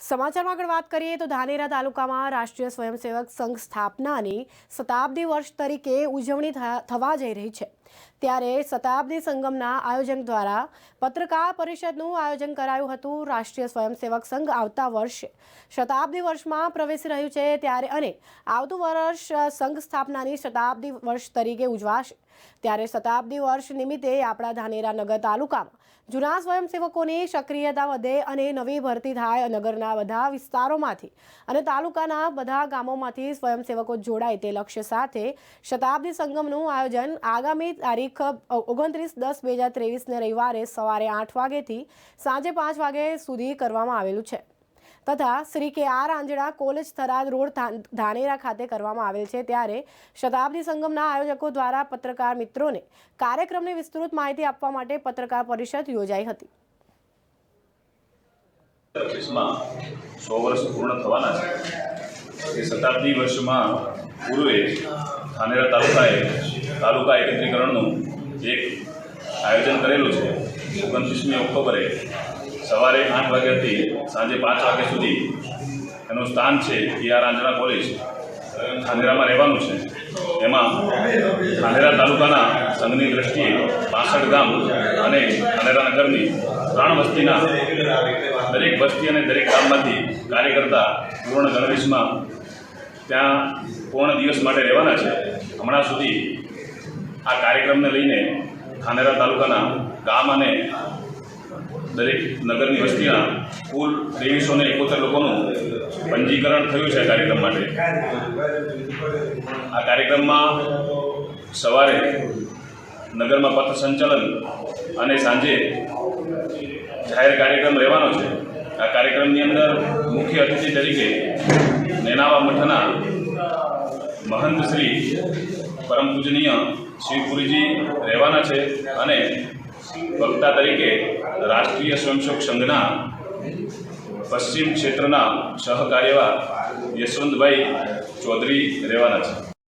સમાચારમાં આગળ વાત કરીએ તો ધાનેરા તાલુકામાં રાષ્ટ્રીય સ્વયંસેવક સંઘ સ્થાપનાની શતાબ્દી વર્ષ તરીકે ઉજવણી થવા જઈ રહી છે. ત્યારે શતાબ્દી સંગમના આયોજન દ્વારા પત્રકાર પરિષદનું આયોજન કરાયું હતું. રાષ્ટ્રીય સ્વયંસેવક સંઘ આવતા વર્ષે શતાબ્દી વર્ષમાં પ્રવેશી રહ્યું છે ત્યારે અને આવતું વર્ષ સંઘ સ્થાપનાની શતાબ્દી વર્ષ તરીકે ઉજવાશે. ત્યારે શતાબ્દી વર્ષ નિમિત્તે આપણા ધાનેરા નગર તાલુકામાં જૂના સ્વયંસેવકોની સક્રિયતા વધે અને નવી ભરતી થાય નગરના બધા વિસ્તારોમાંથી અને તાલુકાના બધા ગામોમાંથી સ્વયંસેવકો જોડાય તે લક્ષ્ય સાથે શતાબ્દી સંગમનું આયોજન આગામી તારીખ ઓગણત્રીસ દસ બે હજાર ત્રેવીસને રવિવારે સવારે આઠ વાગ્યેથી સાંજે પાંચ વાગે સુધી કરવામાં આવેલું છે. તથા Shri K R Anjana college Tharad road Dhanera ખાતે કરવામાં આવેલ છે. ત્યારે શતાબ્દી સંગમના આયોજકો દ્વારા પત્રકાર મિત્રોને કાર્યક્રમની વિસ્તૃત માહિતી આપવા માટે પત્રકાર પરિષદ યોજાઈ હતી. સો વર્ષ પૂર્ણ થવાના છે. શતાબ્દી વર્ષમાં પૂર્વે ધાનેરા તાલુકાએ તાલુકા એકત્રીકરણનું એક આયોજન કરેલું છે. ઓગણત્રીસમી ઓક્ટોબરે સવારે આઠ વાગ્યાથી સાંજે પાંચ વાગ્યા સુધી એનું સ્થાન છે આર આંજણા કોલેજ. ધાનેરામાં રહેવાનું છે. એમાં ધાનેરા તાલુકાના સંઘની દ્રષ્ટિએ પાસઠ ગામ અને ધાનેરા નગરની ત્રણ વસ્તીના દરેક વસ્તી અને દરેક ગામમાંથી કાર્યકર્તા પૂર્ણ ગણવેશમાં ત્યાં પૂર્ણ દિવસ માટે રહેવાના છે. હમણાં સુધી આ કાર્યક્રમને લઈને ખાનેરા તાલુકાના ગામ અને દરેક નગરની વસ્તીના કુલ ત્રેવીસો ને એકોતેર લોકોનું પંજીકરણ થયું છે આ કાર્યક્રમ માટે. આ કાર્યક્રમમાં સવારે નગરમાં પથ સંચાલન અને સાંજે જાહેર કાર્યક્રમ રહેવાનો છે. આ કાર્યક્રમની અંદર મુખ્ય અતિથિ તરીકે નેનાવા મઠના મહંત શ્રી પરમ પૂજનીય શ્રી પુરીજી રહેવાના છે અને વક્તા તરીકે રાષ્ટ્રીય સ્વયંસેવક સંઘના પશ્ચિમ ક્ષેત્રના સહકાર્યવા યશવંતભાઈ ચૌધરી રહેવાના છે.